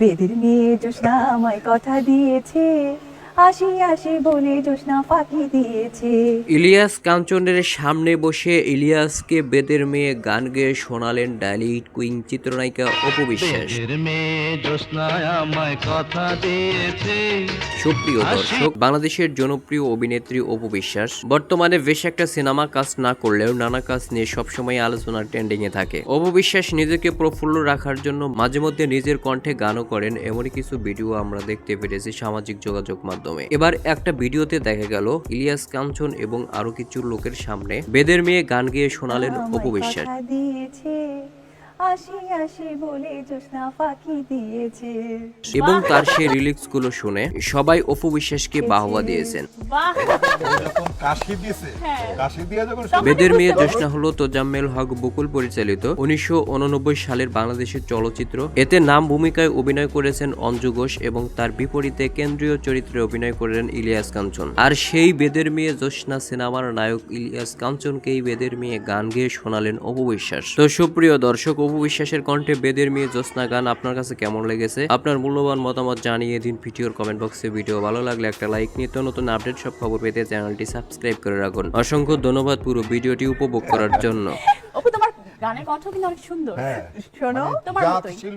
বেদের মেয়ে জোসনা আমায় কথা দিয়েছে। আসি আসি বলে জোসনা ফাঁকি দিয়েছে। ইলিয়াস কাঞ্চনের সামনে বসে ইলিয়াসকে বেদের মেয়ে গান গেয়ে শোনালেন ডালিউড কুইন চিত্রনায়িকা অপু বিশ্বাস। এর মেয়ে জ্যোৎস্নায় আমায় কথা দিয়েছে। সুপ্রিয় দর্শক বাংলাদেশের জনপ্রিয় অভিনেত্রী অপু বিশ্বাস বর্তমানে বেশ একটা সিনেমা কাজ না করলেও নানা কাজ নিয়ে সবসময় আলোচনার ট্রেন্ডিং এ থাকে। অপু বিশ্বাস নিজেকে প্রফুল্ল রাখার জন্য মাঝে মধ্যে নিজের কণ্ঠে গানও করেন এমনই কিছু ভিডিও আমরা দেখতে পেরেছি সামাজিক যোগাযোগ মাধ্যমে। এবার একটা ভিডিওতে দেখা গেল ইলিয়াস কাঞ্চন এবং আরও কিছু লোকের সামনে বেদের মেয়ে গান গিয়ে শোনালেন অপু আসি আসি বলে জোসনা ফাঁকি দিয়েছে। এবং তার সেই রিলিক্সগুলো শুনে সবাই অপু বিশ্বাসকে বাহবা দিয়েছেন। যখন কাশি দিছে কাশি দিয়ে যখন বেদের মেয়ে জ্যোৎস্না হলো তোজাম্মেল হক বকুল পরিচালিত উনিশশো সালের বাংলাদেশের চলচ্চিত্র। এতে নাম ভূমিকায় অভিনয় করেছেন অঞ্জু ঘোষ এবং তার বিপরীতে কেন্দ্রীয় চরিত্রে অভিনয় করেন ইলিয়াস কাঞ্চন। আর সেই বেদের মেয়ে জ্যোৎস্না সিনেমার নায়ক ইলিয়াস কাঞ্চনকেই বেদের মেয়ে গান গেয়ে শোনালেন অপু বিশ্বাস। তো সুপ্রিয় দর্শক অপু বিশ্বাসের কণ্ঠে বেদের মেয়ে জ্যোৎস্না গান আপনার কাছে কেমন লেগেছে? আপনার মূল্যবান মতামত জানিয়ে দিন ভিডিওর কমেন্ট বক্সে ভিডিও ভালো লাগলে একটা লাইক নিত্য নতুন আপডেট সব খবর পেতে চ্যানেলটি সাবস্ক্রাইব করে রাখুন। অসংখ্য ধন্যবাদ পুরো ভিডিওটি উপভোগ করার জন্য। অপু তোমার গানের কণ্ঠ কিন্তু অনেক সুন্দর। হ্যাঁ। শোনো তোমার মতোই। শিল্পী